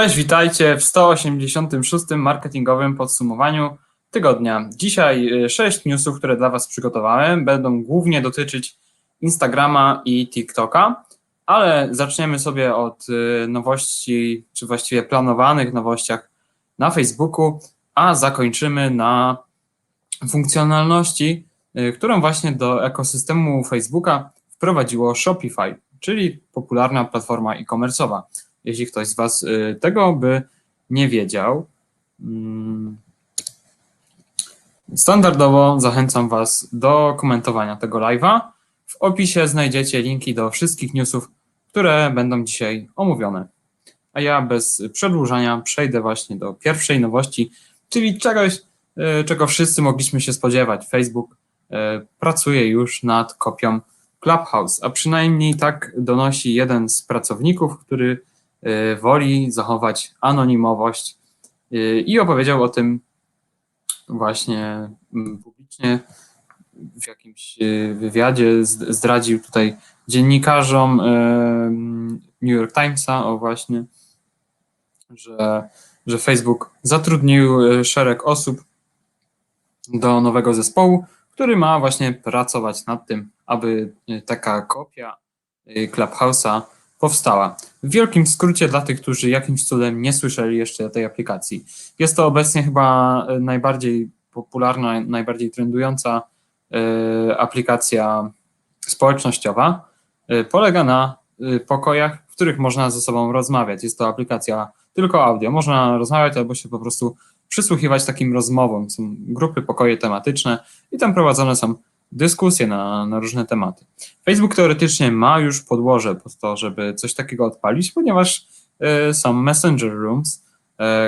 Cześć, witajcie w 186. marketingowym podsumowaniu tygodnia. Dzisiaj 6 newsów, które dla Was przygotowałem, będą głównie dotyczyć Instagrama i TikToka, ale zaczniemy sobie od y, nowości, czy właściwie planowanych nowościach na Facebooku, a zakończymy na funkcjonalności, y, którą właśnie do ekosystemu Facebooka wprowadziło Shopify, czyli popularna platforma e-commerce'owa jeśli ktoś z Was y, tego by nie wiedział. Mm, standardowo zachęcam Was do komentowania tego live'a. W opisie znajdziecie linki do wszystkich newsów, które będą dzisiaj omówione. A ja bez przedłużania przejdę właśnie do pierwszej nowości, czyli czegoś, y, czego wszyscy mogliśmy się spodziewać. Facebook y, pracuje już nad kopią Clubhouse, a przynajmniej tak donosi jeden z pracowników, który woli zachować anonimowość y, i opowiedział o tym właśnie mm, publicznie w jakimś y, wywiadzie, zdradził tutaj dziennikarzom New York Timesa o właśnie, że, że Facebook zatrudnił szereg osób do nowego zespołu, który ma właśnie pracować nad tym, aby taka kopia Clubhouse'a powstała. W wielkim skrócie dla tych, którzy jakimś cudem nie słyszeli jeszcze tej aplikacji. Jest to obecnie chyba e, najbardziej popularna, najbardziej trendująca y, aplikacja społecznościowa. Y, polega na pokojach, w których można ze sobą rozmawiać. Jest to aplikacja tylko audio. Można rozmawiać albo się po prostu przysłuchiwać takim rozmowom. Są grupy, pokoje tematyczne i tam prowadzone są dyskusje na, na różne tematy. Facebook teoretycznie ma już podłoże pod to, żeby coś takiego odpalić, ponieważ y, są Messenger Rooms,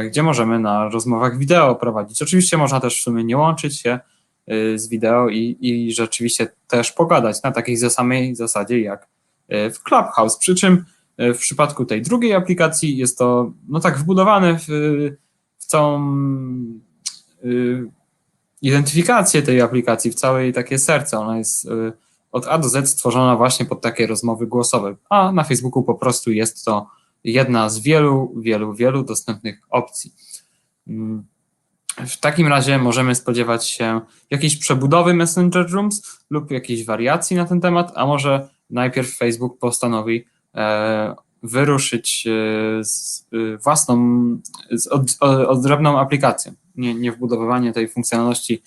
y, gdzie możemy na rozmowach wideo prowadzić. Oczywiście można też w sumie nie łączyć się y, z wideo i, i rzeczywiście też pogadać na takiej samej zasadzie jak w Clubhouse. Przy czym w przypadku tej drugiej aplikacji jest to no tak wbudowane w, w całą identyfikację tej aplikacji, w całe jej takie serce. Ona jest y, od A do Z stworzona właśnie pod takie rozmowy głosowe, a na Facebooku po prostu jest to jedna z wielu, wielu, wielu dostępnych opcji. Mm, w takim razie możemy spodziewać się jakiejś przebudowy Messenger Rooms lub jakiejś wariacji na ten temat, a może najpierw Facebook postanowi e, wyruszyć e, z e, własną, z odrębną aplikacją nie, nie wbudowywanie tej funkcjonalności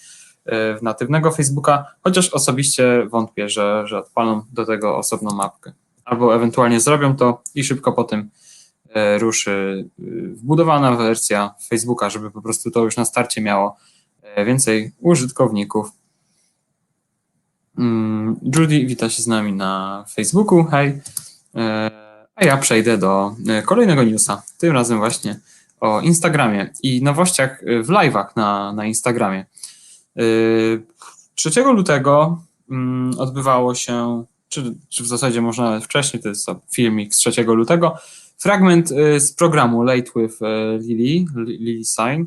e, w natywnego Facebooka, chociaż osobiście wątpię, że, że odpalą do tego osobną mapkę. Albo ewentualnie zrobią to i szybko po tym e, ruszy e, wbudowana wersja Facebooka, żeby po prostu to już na starcie miało więcej użytkowników. Mm, Judy wita się z nami na Facebooku. Hej. A ja przejdę do kolejnego newsa. Tym razem właśnie o Instagramie i nowościach y, w live'ach na, na Instagramie. 3 y, lutego mm, odbywało się, czy, czy w zasadzie można nawet wcześniej, to jest filmik z 3 lutego, fragment y, z programu Late with Lily, Lily Sign,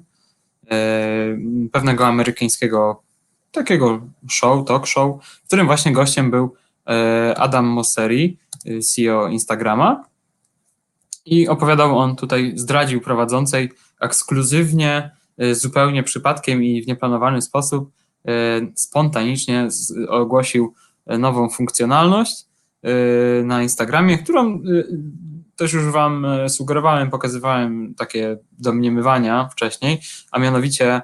pewnego amerykańskiego takiego show, talk show, w którym właśnie gościem był Adam Mosseri, CEO Instagrama, i opowiadał on tutaj, zdradził prowadzącej ekskluzywnie, y, zupełnie przypadkiem i w nieplanowany sposób, y, spontanicznie ogłosił nową funkcjonalność y, na Instagramie, którą też już Wam sugerowałem, pokazywałem takie domniemywania wcześniej, a mianowicie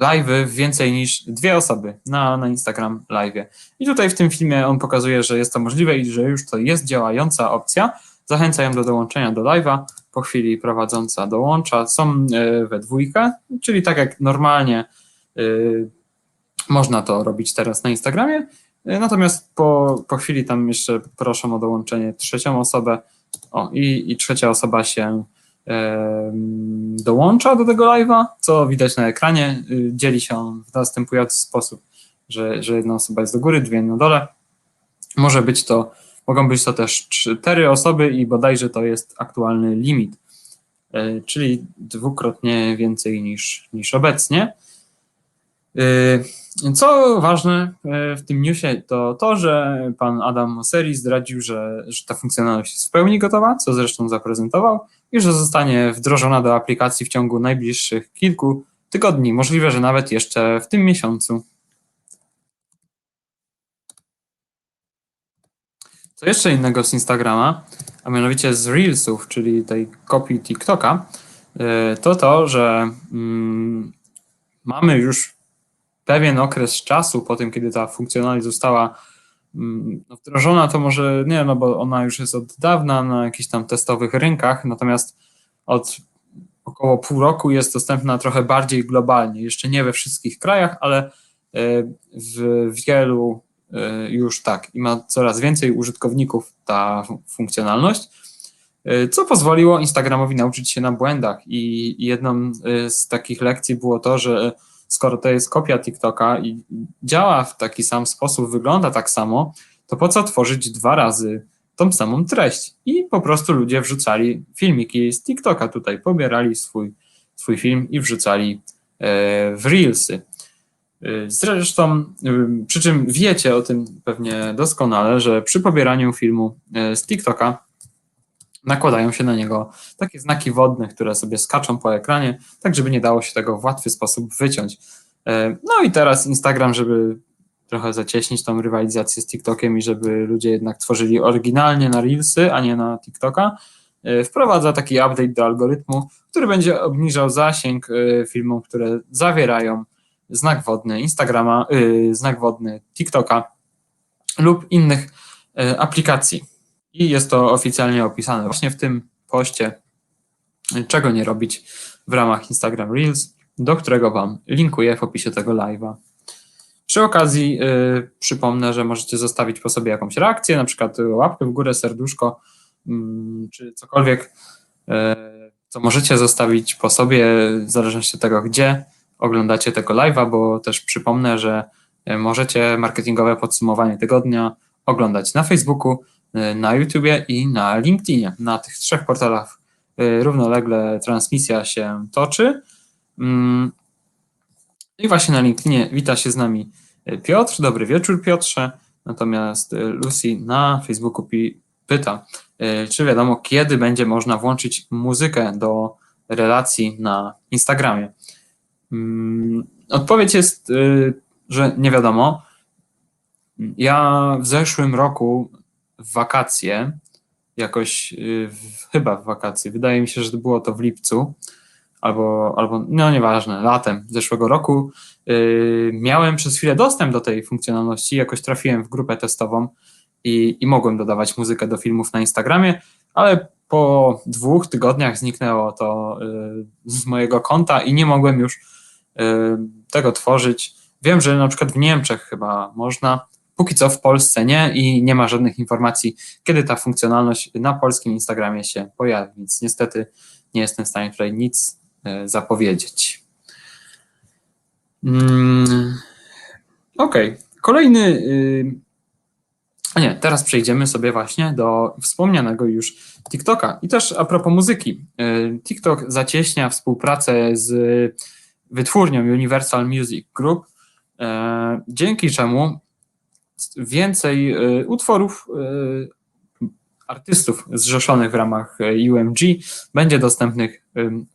live'y więcej niż dwie osoby na, na Instagram live. I tutaj w tym filmie on pokazuje, że jest to możliwe i że już to jest działająca opcja. Zachęcają do dołączenia do live'a. Po chwili prowadząca dołącza. Są e, we dwójkę, czyli tak jak normalnie y, można to robić teraz na Instagramie. E, natomiast po, po chwili tam jeszcze proszę o dołączenie trzecią osobę. O, i, i trzecia osoba się dołącza do tego live'a, co widać na ekranie. Y, dzieli się on w następujący sposób, że, że jedna osoba jest do góry, dwie na dole. Może być to, mogą być to też cztery osoby i bodajże to jest aktualny limit, e, czyli dwukrotnie więcej niż, niż obecnie. Yy, co ważne yy, w tym newsie to to, że pan Adam Mosseri zdradził, że, że ta funkcjonalność jest w pełni gotowa, co zresztą zaprezentował, i że zostanie wdrożona do aplikacji w ciągu najbliższych kilku tygodni, możliwe, że nawet jeszcze w tym miesiącu. Co jeszcze innego z Instagrama, a mianowicie z Reelsów, czyli tej kopii TikToka, yy, to to, że mm, mamy już pewien okres czasu po tym, kiedy ta funkcjonalność została mm, no, wdrożona, to może nie, no bo ona już jest od dawna na jakichś tam testowych rynkach, natomiast od około pół roku jest dostępna trochę bardziej globalnie. Jeszcze nie we wszystkich krajach, ale e, w wielu e, już tak i ma coraz więcej użytkowników ta funkcjonalność, e, co pozwoliło Instagramowi nauczyć się na błędach. I jedną z takich lekcji było to, że skoro to jest kopia TikToka i działa w taki sam sposób, wygląda tak samo, to po co tworzyć dwa razy tą samą treść? I po prostu ludzie wrzucali filmiki z TikToka tutaj, pobierali swój, swój film i wrzucali e, w Reelsy. E, zresztą, e, przy czym wiecie o tym pewnie doskonale, że przy pobieraniu filmu z TikToka nakładają się na niego takie znaki wodne, które sobie skaczą po ekranie, tak żeby nie dało się tego w łatwy sposób wyciąć. E, no i teraz Instagram, żeby trochę zacieśnić tą rywalizację z TikTokiem i żeby ludzie jednak tworzyli oryginalnie na Reelsy, a nie na TikToka, e, wprowadza taki update do algorytmu, który będzie obniżał zasięg e, filmów, które zawierają znak wodny Instagrama, znak wodny TikToka lub innych aplikacji. I jest to oficjalnie opisane właśnie w tym poście, czego nie robić w ramach Instagram Reels, do którego Wam linkuję w opisie tego live'a. Przy okazji yy, przypomnę, że możecie zostawić po sobie jakąś reakcję, na przykład łapkę w górę, serduszko, yy, czy cokolwiek, yy, co możecie zostawić po sobie, w zależności od tego, gdzie oglądacie tego live'a, bo też przypomnę, że y, możecie marketingowe podsumowanie tygodnia oglądać na Facebooku, na YouTubie i na LinkedInie. Na tych trzech portalach y, równolegle transmisja się toczy. Mm. I właśnie na LinkedInie wita się z nami y, Piotr. Dobry wieczór, Piotrze. Natomiast Lucy na Facebooku pyta, czy wiadomo, kiedy będzie można włączyć muzykę do relacji na Instagramie. Mm. Odpowiedź jest, że nie wiadomo. Ja w zeszłym roku w wakacje, jakoś y, w, chyba w wakacje, wydaje mi się, że było to w lipcu, albo, albo no nieważne, latem zeszłego roku, yy, miałem przez chwilę dostęp do tej funkcjonalności, jakoś trafiłem w grupę testową i, i mogłem dodawać muzykę do filmów na Instagramie, ale po dwóch tygodniach zniknęło to yy, z mojego konta i nie mogłem już yy, tego tworzyć. Wiem, że na przykład w Niemczech chyba można, Póki co w Polsce nie i nie ma żadnych informacji, kiedy ta funkcjonalność na polskim Instagramie się pojawi, więc niestety nie jestem w stanie tutaj nic e, zapowiedzieć. Mm, ok, kolejny. Y, a nie, teraz przejdziemy sobie właśnie do wspomnianego już TikToka. I też a propos muzyki. Y, TikTok zacieśnia współpracę z wytwórnią Universal Music Group, e, dzięki czemu więcej e, utworów e, artystów zrzeszonych w ramach e, UMG będzie dostępnych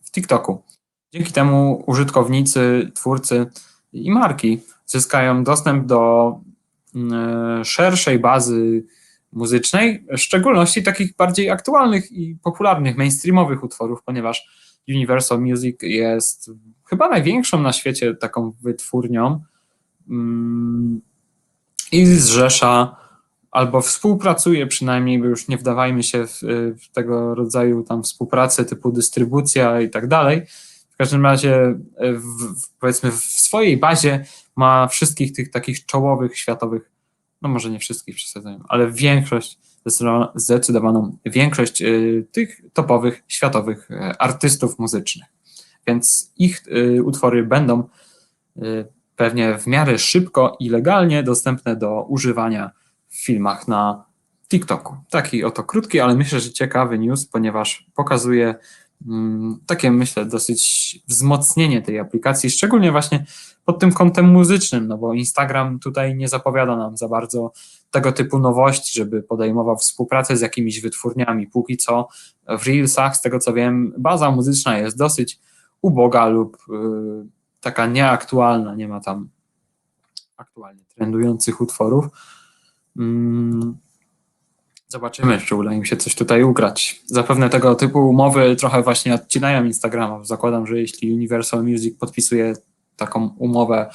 w TikToku. Dzięki temu użytkownicy, twórcy i marki zyskają dostęp do szerszej bazy muzycznej, w szczególności takich bardziej aktualnych i popularnych, mainstreamowych utworów, ponieważ Universal Music jest chyba największą na świecie taką wytwórnią i zrzesza albo współpracuje przynajmniej, bo już nie wdawajmy się w, w tego rodzaju tam współpracę typu dystrybucja i tak dalej. W każdym razie w, powiedzmy w swojej bazie ma wszystkich tych takich czołowych światowych, no może nie wszystkich przesadzają, ale większość, zdecydowaną większość y, tych topowych światowych y, artystów muzycznych. Więc ich y, utwory będą pewnie w miarę szybko i legalnie dostępne do używania w filmach na TikToku. Taki oto krótki, ale myślę, że ciekawy news, ponieważ pokazuje mm, takie myślę dosyć wzmocnienie tej aplikacji, szczególnie właśnie pod tym kątem muzycznym, no bo Instagram tutaj nie zapowiada nam za bardzo tego typu nowości, żeby podejmował współpracę z jakimiś wytwórniami. Póki co w Reelsach, z tego co wiem, baza muzyczna jest dosyć uboga lub y, taka nieaktualna, nie ma tam aktualnie trendujących utworów. Mm, Zobaczymy, czy uda im się coś tutaj ugrać. Zapewne tego typu umowy trochę właśnie odcinają Instagrama. Zakładam, że jeśli Universal Music podpisuje taką umowę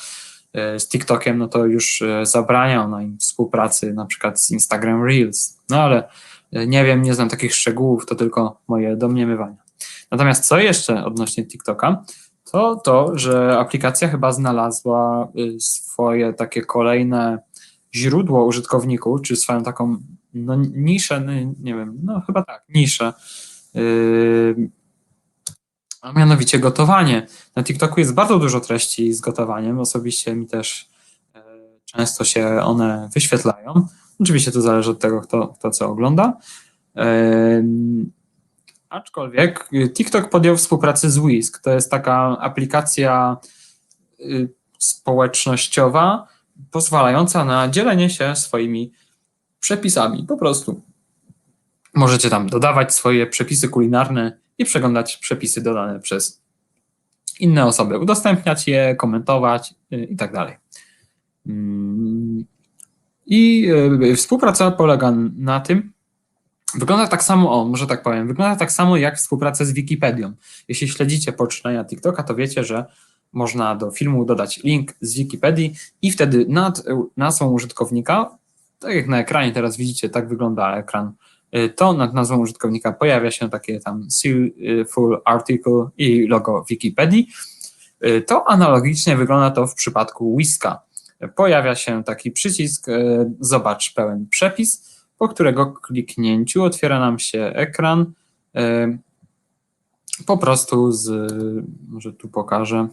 e, z TikTokiem, no to już e, zabrania ona im współpracy na przykład z Instagram Reels. No ale e, nie wiem, nie znam takich szczegółów, to tylko moje domniemywania. Natomiast co jeszcze odnośnie TikToka, to to, że aplikacja chyba znalazła swoje takie kolejne źródło użytkowników, czy swoją taką no, niszę, nie wiem, no chyba tak, niszę. Yy, a mianowicie gotowanie. Na TikToku jest bardzo dużo treści z gotowaniem. Osobiście mi też yy, często się one wyświetlają. Oczywiście to zależy od tego, kto, kto co ogląda. Yy, aczkolwiek TikTok podjął współpracę z Whisk. To jest taka aplikacja yy, społecznościowa, pozwalająca na dzielenie się swoimi przepisami. Po prostu możecie tam dodawać swoje przepisy kulinarne i przeglądać przepisy dodane przez inne osoby, udostępniać je, komentować y, i tak dalej. Mm. I y, współpraca polega na tym, wygląda tak samo, o, może tak powiem, wygląda tak samo jak współpraca z Wikipedią. Jeśli śledzicie poczynają TikToka, to wiecie, że można do filmu dodać link z Wikipedii i wtedy nad nazwą użytkownika tak jak na ekranie teraz widzicie, tak wygląda ekran, y, to nad nazwą użytkownika pojawia się takie tam seal y, full article i logo Wikipedii. Y, to analogicznie wygląda to w przypadku Whiska. Pojawia się taki przycisk zobacz pełen przepis, po którego kliknięciu otwiera nam się ekran po prostu z, może tu pokażę,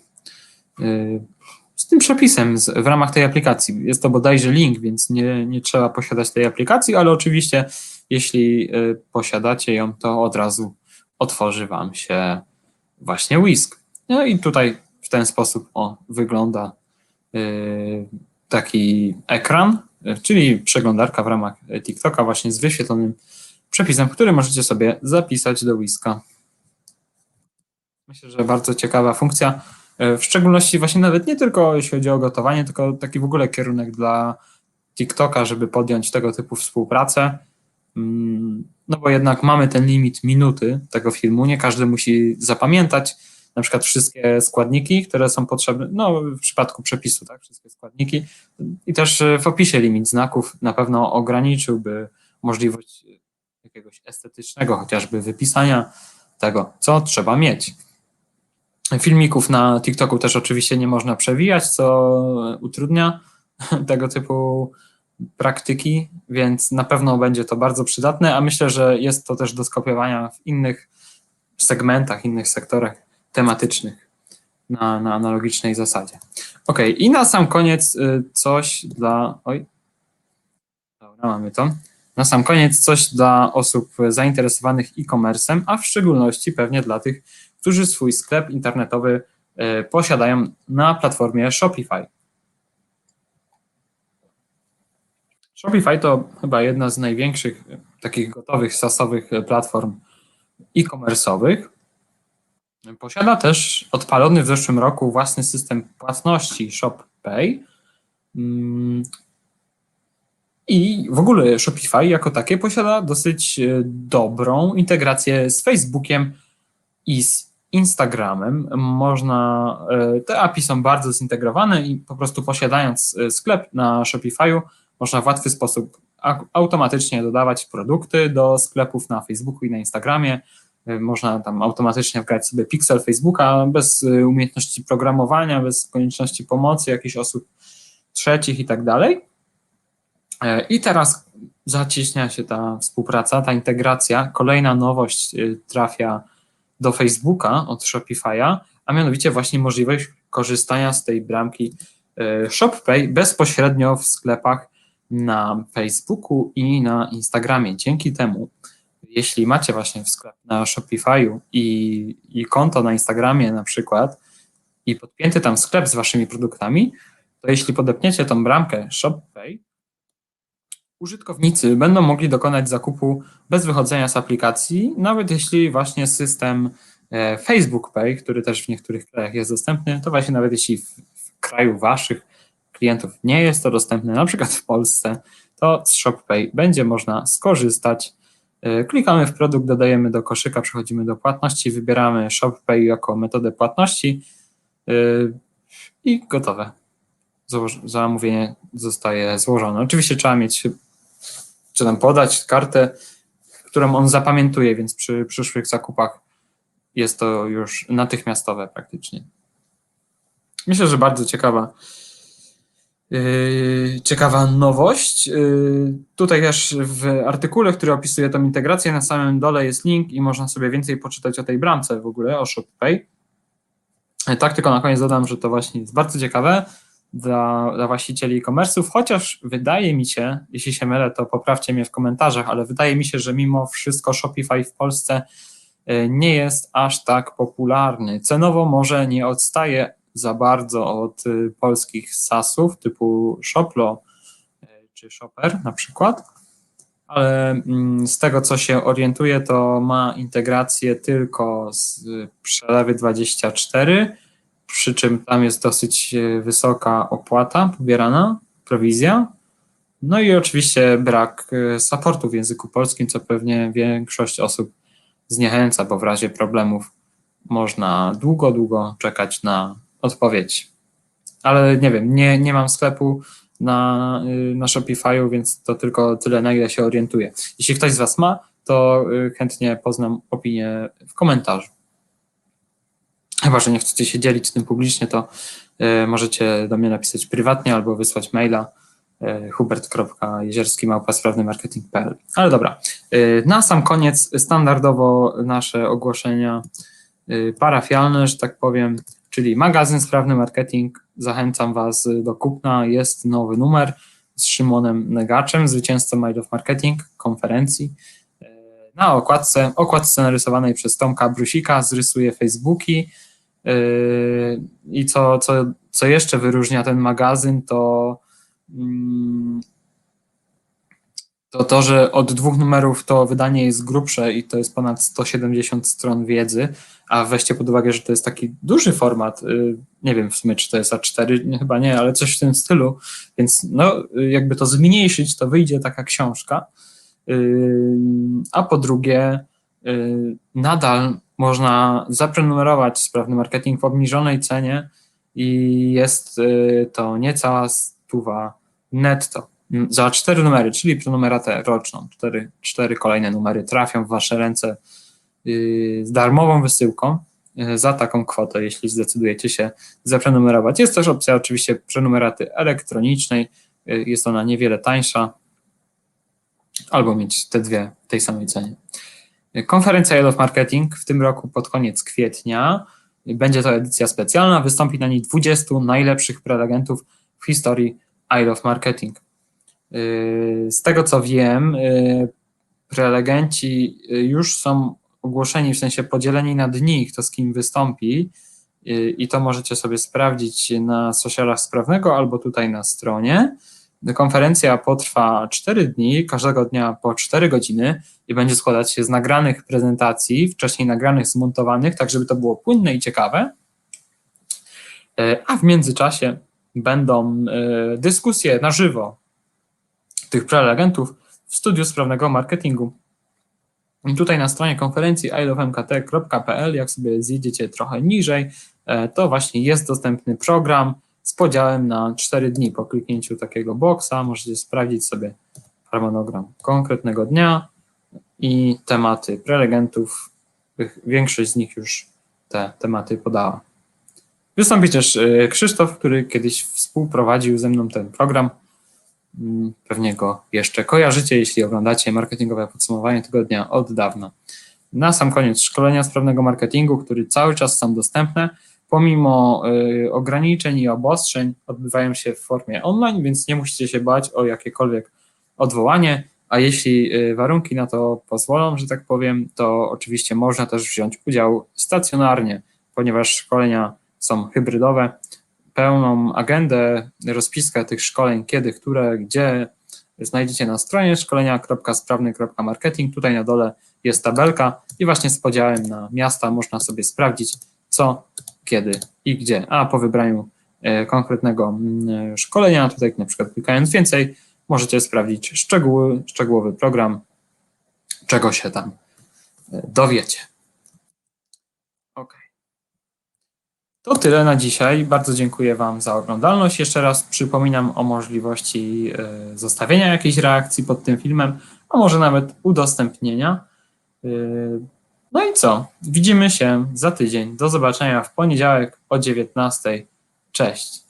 z tym przepisem z, w ramach tej aplikacji. Jest to bodajże link, więc nie, nie trzeba posiadać tej aplikacji, ale oczywiście jeśli y, posiadacie ją, to od razu otworzy Wam się właśnie Whisk. No i tutaj w ten sposób o, wygląda taki ekran, czyli przeglądarka w ramach TikToka właśnie z wyświetlonym przepisem, który możecie sobie zapisać do Whiska. Myślę, że bardzo ciekawa funkcja. E, w szczególności właśnie nawet nie tylko jeśli chodzi o gotowanie, tylko taki w ogóle kierunek dla TikToka, żeby podjąć tego typu współpracę. Mm, no bo jednak mamy ten limit minuty tego filmu, nie każdy musi zapamiętać na przykład wszystkie składniki, które są potrzebne, no w przypadku przepisu, tak, wszystkie składniki i też w opisie limit znaków na pewno ograniczyłby możliwość jakiegoś estetycznego chociażby wypisania tego, co trzeba mieć. Filmików na TikToku też oczywiście nie można przewijać, co utrudnia tego typu praktyki, więc na pewno będzie to bardzo przydatne, a myślę, że jest to też do skopiowania w innych segmentach, innych sektorach tematycznych na, na analogicznej zasadzie. Ok, i na sam koniec y, coś dla. Oj, dobra, mamy to. Na sam koniec coś dla osób zainteresowanych e-commerce'em, a w szczególności pewnie dla tych, którzy swój sklep internetowy e, posiadają na platformie Shopify. Shopify to chyba jedna z największych takich gotowych SaaSowych platform e-commerce'owych. Posiada też odpalony w zeszłym roku własny system płatności ShopPay. Mm. I w ogóle Shopify jako takie posiada dosyć dobrą integrację z Facebookiem i z Instagramem można, e, te API są bardzo zintegrowane i po prostu posiadając e, sklep na Shopify'u można w łatwy sposób automatycznie dodawać produkty do sklepów na Facebooku i na Instagramie. E, można tam automatycznie wgrać sobie pixel Facebooka bez umiejętności programowania, bez konieczności pomocy jakichś osób trzecich i tak dalej. I teraz zacieśnia się ta współpraca, ta integracja. Kolejna nowość trafia do Facebooka od Shopify'a, a mianowicie właśnie możliwość korzystania z tej bramki e, ShopPay bezpośrednio w sklepach na Facebooku i na Instagramie. Dzięki temu jeśli macie właśnie sklep na Shopify'u i, i konto na Instagramie na przykład i podpięty tam sklep z waszymi produktami, to jeśli podepniecie tą bramkę ShopPay, użytkownicy będą mogli dokonać zakupu bez wychodzenia z aplikacji, nawet jeśli właśnie system e, Facebook Pay, który też w niektórych krajach jest dostępny, to właśnie nawet jeśli w, w kraju waszych klientów nie jest to dostępne, na przykład w Polsce, to z ShopPay będzie można skorzystać. E, klikamy w produkt, dodajemy do koszyka, przechodzimy do płatności, wybieramy ShopPay jako metodę płatności e, i gotowe. Zamówienie zostaje złożone. Oczywiście trzeba mieć, czy tam podać kartę, którą on zapamiętuje, więc przy przyszłych zakupach jest to już natychmiastowe praktycznie. Myślę, że bardzo ciekawa ciekawa nowość. Yy, tutaj też w artykule, który opisuje tą integrację, na samym dole jest link i można sobie więcej poczytać o tej bramce w ogóle, o ShopPay. Yy, tak, tylko na koniec dodam, że to właśnie jest bardzo ciekawe dla, dla właścicieli e-commerce'ów, chociaż wydaje mi się, jeśli się mylę, to poprawcie mnie w komentarzach, ale wydaje mi się, że mimo wszystko Shopify w Polsce nie jest aż tak popularny. Cenowo może nie odstaje za bardzo od y, polskich SaaSów typu Shoplo y, czy Shopper na przykład, ale mm, z tego co się orientuję, to ma integrację tylko z przelewy 24, przy czym tam jest dosyć y, wysoka opłata pobierana, prowizja. No i oczywiście brak supportu w języku polskim, co pewnie większość osób zniechęca, bo w razie problemów można długo, długo czekać na odpowiedź. Ale nie wiem, nie, nie mam sklepu na, y, na Shopify'u, więc to tylko tyle, na ile się orientuję. Jeśli ktoś z Was ma, to y, chętnie poznam opinię w komentarzu. Chyba, że nie chcecie się dzielić tym publicznie, to y, możecie do mnie napisać prywatnie albo wysłać maila hubert.jezierski.marketing.pl Ale dobra, na sam koniec standardowo nasze ogłoszenia parafialne, że tak powiem, czyli magazyn Sprawny Marketing. Zachęcam Was do kupna. Jest nowy numer z Szymonem Negaczem, zwycięzcą Mind of Marketing konferencji. Na okładce, okładce narysowanej przez Tomka Brusika zrysuje Facebooki. I co, co, co jeszcze wyróżnia ten magazyn, to mm, to to, że od dwóch numerów to wydanie jest grubsze i to jest ponad 170 stron wiedzy, a weźcie pod uwagę, że to jest taki duży format, y, nie wiem w sumie, czy to jest A4, nie, chyba nie, ale coś w tym stylu, więc no, jakby to zmniejszyć, to wyjdzie taka książka, y, a po drugie y, nadal można zaprenumerować sprawny marketing w obniżonej cenie i jest to niecała stuwa netto za cztery numery, czyli prenumeratę roczną, cztery, cztery kolejne numery trafią w Wasze ręce yy, z darmową wysyłką yy, za taką kwotę, jeśli zdecydujecie się zaprenumerować. Jest też opcja oczywiście prenumeraty elektronicznej, yy, jest ona niewiele tańsza, albo mieć te dwie w tej samej cenie. Konferencja Yellow Marketing w tym roku pod koniec kwietnia. Będzie to edycja specjalna, wystąpi na niej 20 najlepszych prelegentów w historii I Love Marketing. Y, z tego co wiem, y, prelegenci y, już są ogłoszeni, w sensie podzieleni na dni, kto z kim wystąpi i to możecie sobie sprawdzić na socialach sprawnego albo tutaj na stronie. Konferencja potrwa 4 dni, każdego dnia po 4 godziny i będzie składać się z nagranych prezentacji, wcześniej nagranych, zmontowanych, tak żeby to było płynne i ciekawe. A w międzyczasie będą dyskusje na żywo tych prelegentów w studiu sprawnego marketingu. I tutaj na stronie konferencji ilofmkt.pl, jak sobie zjedziecie trochę niżej, e, to właśnie jest dostępny program z podziałem na 4 dni. Po kliknięciu takiego boksa możecie sprawdzić sobie harmonogram konkretnego dnia i tematy prelegentów. Większość z nich już te tematy podała. Wystąpi też e, Krzysztof, który kiedyś współprowadził ze mną ten program. Mm, pewnie go jeszcze kojarzycie, jeśli oglądacie marketingowe podsumowanie tygodnia od dawna. Na sam koniec szkolenia sprawnego marketingu, który cały czas są dostępne, pomimo y, ograniczeń i obostrzeń odbywają się w formie online, więc nie musicie się bać o jakiekolwiek odwołanie, a jeśli y, warunki na to pozwolą, że tak powiem, to oczywiście można też wziąć udział stacjonarnie, ponieważ szkolenia są hybrydowe. Pełną agendę, rozpiskę tych szkoleń, kiedy, które, gdzie znajdziecie na stronie szkolenia.sprawny.marketing. Tutaj na dole jest tabelka i właśnie z podziałem na miasta można sobie sprawdzić, co, kiedy i gdzie. A po wybraniu e, konkretnego szkolenia, tutaj na przykład klikając więcej, możecie sprawdzić szczegóły, szczegółowy program, czego się tam e, dowiecie. Ok. To tyle na dzisiaj. Bardzo dziękuję Wam za oglądalność. Jeszcze raz przypominam o możliwości e, zostawienia jakiejś reakcji pod tym filmem, a może nawet udostępnienia. E, No i co? Widzimy się za tydzień. Do zobaczenia w poniedziałek o 19. Cześć.